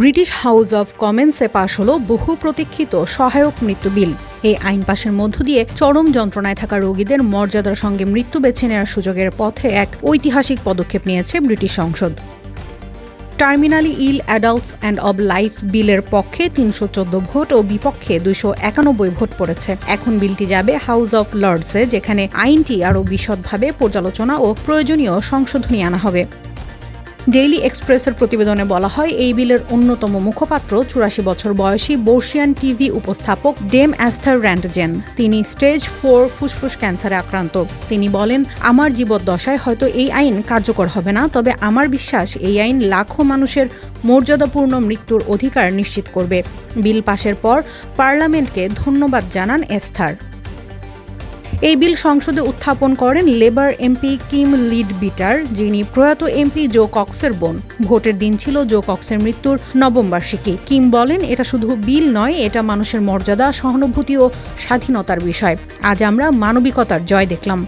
British House of কমেন্সে পাশ হল বহু প্রতীক্ষিত সহায়ক মৃত্যু বিল। এই আইন পাশের মধ্য দিয়ে চরম যন্ত্রণায় থাকা রোগীদের মর্যাদার সঙ্গে মৃত্যু বেছে নেওয়ার সুযোগের পথে এক ঐতিহাসিক পদক্ষেপ নিয়েছে ব্রিটিশ সংসদ। Terminally ill adults and of life বিলের পক্ষে তিনশো চোদ্দ ভোট ও বিপক্ষে দুইশো একানব্বই ভোট পড়েছে। এখন বিলটি যাবে হাউস অব লর্ডসে, যেখানে আইনটি আরও বিশদভাবে পর্যালোচনা ও প্রয়োজনীয় সংশোধনী আনা হবে। ডেইলি এক্সপ্রেসের প্রতিবেদনে বলা হয়, এই বিলের অন্যতম মুখপাত্র চুরাশি বছর বয়সী বর্ষিয়ান টিভি উপস্থাপক ডেম অ্যাস্থার র্যান্ডজেন। তিনি স্টেজ ফোর ফুসফুস ক্যান্সারে আক্রান্ত। তিনি বলেন, আমার জীবদ্দশায় হয়তো এই আইন কার্যকর হবে না, তবে আমার বিশ্বাস এই আইন লাখো মানুষের মর্যাদাপূর্ণ মৃত্যুর অধিকার নিশ্চিত করবে। বিল পাশের পর পার্লামেন্টকে ধন্যবাদ জানান এস্থার এই বিল সংসদে উত্থাপন করেন Labour MP Kim Leadbeater যিনি প্রয়াত এমপি জো কক্সের বোন। ভোটের দিন ছিল জো কক্সের মৃত্যুর নবম বার্ষিকী কিম বলেন, এটা শুধু বিল নয়, এটা মানুষের মর্যাদা, সহানুভূতি ও স্বাধীনতার বিষয়। আজ আমরা মানবিকতার জয় দেখলাম।